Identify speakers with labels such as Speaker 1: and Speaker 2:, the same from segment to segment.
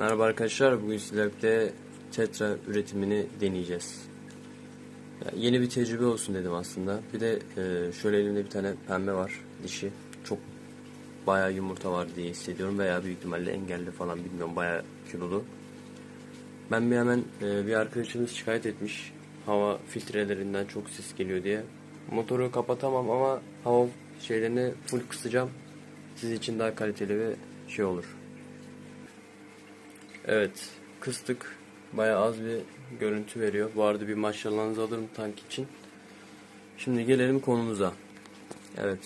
Speaker 1: Merhaba arkadaşlar, bugün sizlerle tetra üretimini deneyeceğiz. Ya, yeni bir tecrübe olsun dedim aslında. Bir de e, şöyle elimde bir tane pembe var, dişi. Çok bayağı yumurta var diye hissediyorum veya büyük ihtimalle engelli falan bilmiyorum, bayağı kilolu. Ben bir hemen e, bir arkadaşımız şikayet etmiş. Hava filtrelerinden çok ses geliyor diye. Motoru kapatamam ama hava şeylerini full kısacağım. Siz için daha kaliteli ve şey olur. Evet, kıstık. Bayağı az bir görüntü veriyor. Bu arada bir maşallahınızı alırım tank için. Şimdi gelelim konumuza. Evet,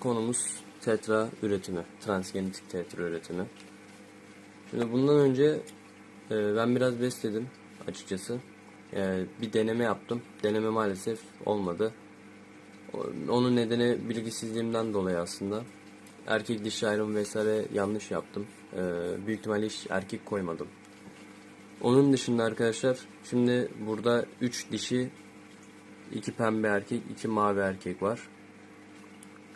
Speaker 1: konumuz tetra üretimi. Transgenetik tetra üretimi. Şimdi bundan önce e, ben biraz besledim açıkçası. E, bir deneme yaptım. Deneme maalesef olmadı. Onun nedeni bilgisizliğimden dolayı aslında. Erkek dişi ayrımı vesaire yanlış yaptım. Ee, büyük ihtimalle hiç erkek koymadım. Onun dışında arkadaşlar şimdi burada 3 dişi, 2 pembe erkek, 2 mavi erkek var.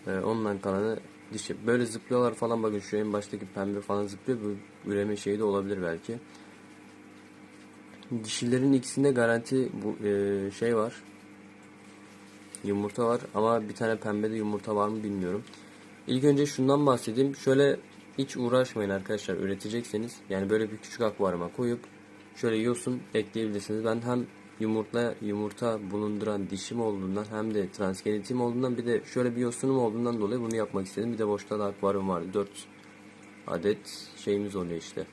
Speaker 1: Ee, ondan kalanı dişi. Böyle zıplıyorlar falan bakın şu en baştaki pembe falan zıplıyor. Bu üreme şeyi de olabilir belki. Dişilerin ikisinde garanti bu e, şey var. Yumurta var ama bir tane pembede yumurta var mı bilmiyorum. İlk önce şundan bahsedeyim. Şöyle hiç uğraşmayın arkadaşlar üretecekseniz. Yani böyle bir küçük akvaryuma koyup şöyle yosun ekleyebilirsiniz. Ben hem yumurta yumurta bulunduran dişim olduğundan hem de transgenetim olduğundan bir de şöyle bir yosunum olduğundan dolayı bunu yapmak istedim. Bir de boşta da akvaryum vardı. 4 adet şeyimiz oluyor işte.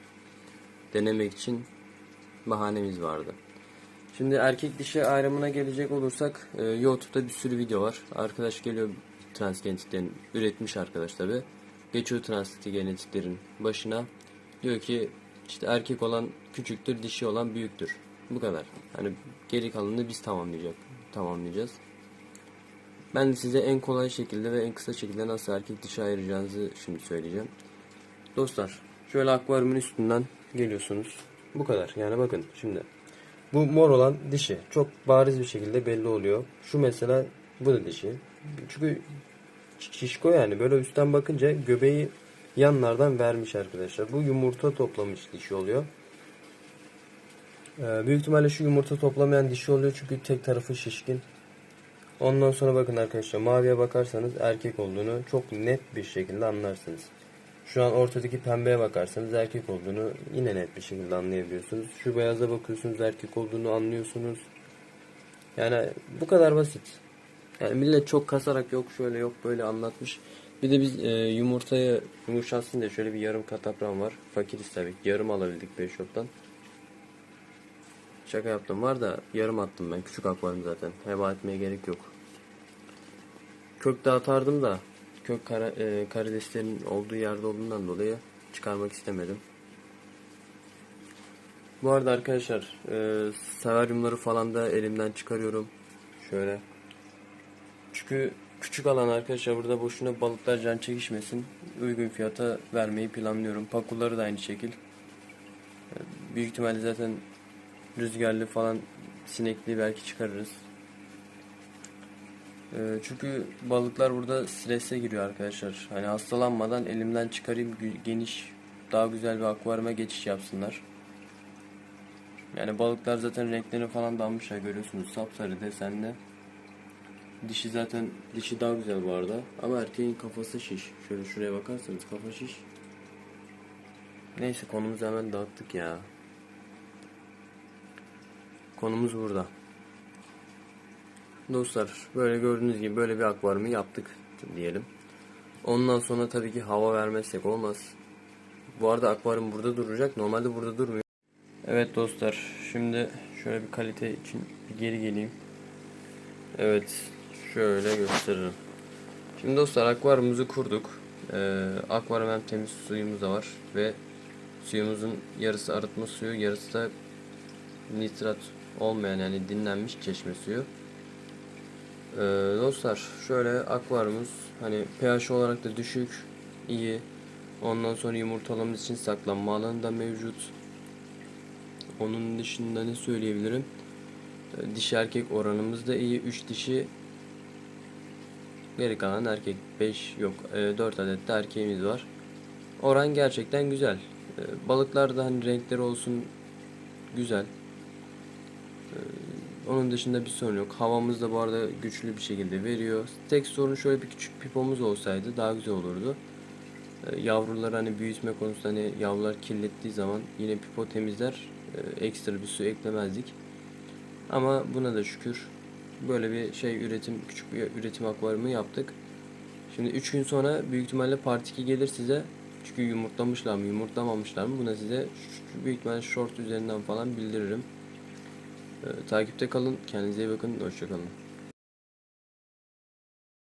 Speaker 1: Denemek için bahanemiz vardı. Şimdi erkek dişi ayrımına gelecek olursak e, YouTube'da bir sürü video var. Arkadaş geliyor transgenetiklerin üretmiş arkadaş tabi. Geçiyor transgenetiklerin başına. Diyor ki işte erkek olan küçüktür, dişi olan büyüktür. Bu kadar. Hani geri kalanını biz tamamlayacak, tamamlayacağız. Ben de size en kolay şekilde ve en kısa şekilde nasıl erkek dişi ayıracağınızı şimdi söyleyeceğim. Dostlar şöyle akvaryumun üstünden geliyorsunuz. Bu kadar. Yani bakın şimdi. Bu mor olan dişi. Çok bariz bir şekilde belli oluyor. Şu mesela bu da dişi. Çünkü şişko yani böyle üstten bakınca göbeği yanlardan vermiş arkadaşlar. Bu yumurta toplamış dişi oluyor. Ee, büyük ihtimalle şu yumurta toplamayan dişi oluyor çünkü tek tarafı şişkin. Ondan sonra bakın arkadaşlar maviye bakarsanız erkek olduğunu çok net bir şekilde anlarsınız. Şu an ortadaki pembeye bakarsanız erkek olduğunu yine net bir şekilde anlayabiliyorsunuz. Şu beyaza bakıyorsunuz erkek olduğunu anlıyorsunuz. Yani bu kadar basit. Yani millet çok kasarak yok şöyle yok böyle anlatmış. Bir de biz e, yumurtayı yumuşatsın diye şöyle bir yarım katapran var. Fakiriz tabii. Yarım alabildik 5 yoktan. Şaka yaptım var da yarım attım ben. Küçük akvaryum zaten. Heba etmeye gerek yok. Kök de atardım da kök kara, e, karideslerin olduğu yerde olduğundan dolayı çıkarmak istemedim. Bu arada arkadaşlar e, seraryumları falan da elimden çıkarıyorum. Şöyle. Çünkü küçük alan arkadaşlar burada boşuna balıklar can çekişmesin. Uygun fiyata vermeyi planlıyorum. Pakuları da aynı şekil. E, Büyük ihtimalle zaten rüzgarlı falan sinekli belki çıkarırız. Ee, çünkü balıklar burada strese giriyor arkadaşlar. Hani hastalanmadan elimden çıkarayım geniş daha güzel bir akvaryuma geçiş yapsınlar. Yani balıklar zaten renklerini falan dalmışlar görüyorsunuz sapsarı desenli. Dişi zaten dişi daha güzel bu arada ama erkeğin kafası şiş. Şöyle şuraya bakarsanız kafa şiş. Neyse konumuzu hemen dağıttık ya. Konumuz burada. Dostlar böyle gördüğünüz gibi böyle bir akvaryumu yaptık diyelim. Ondan sonra tabii ki hava vermezsek olmaz. Bu arada akvaryum burada duracak. Normalde burada durmuyor. Evet dostlar şimdi şöyle bir kalite için bir geri geleyim. Evet şöyle gösteririm. Şimdi dostlar akvaryumumuzu kurduk. Ee, akvaryum hem temiz suyumuz da var ve suyumuzun yarısı arıtma suyu yarısı da nitrat olmayan yani dinlenmiş çeşme suyu. Ee, dostlar şöyle akvaryumumuz hani pH olarak da düşük, iyi. Ondan sonra yumurtalamamız için saklanma alanı da mevcut. Onun dışında ne söyleyebilirim? Ee, Dişi erkek oranımız da iyi. 3 dişi geri kalan erkek 5 yok 4 adet de erkeğimiz var. Oran gerçekten güzel. Ee, balıklar da hani renkleri olsun güzel. Ee, onun dışında bir sorun yok. Havamız da bu arada güçlü bir şekilde veriyor. Tek sorun şöyle bir küçük pipomuz olsaydı daha güzel olurdu. Ee, yavrular hani büyütme konusunda hani yavrular kirlettiği zaman yine pipo temizler. Ekstra bir su eklemezdik. Ama buna da şükür böyle bir şey üretim küçük bir üretim akvaryumu yaptık. Şimdi 3 gün sonra büyük ihtimalle part 2 gelir size. Çünkü yumurtlamışlar mı yumurtlamamışlar mı buna size büyük ihtimalle short üzerinden falan bildiririm. Ee, takipte kalın. Kendinize iyi bakın. Hoşçakalın.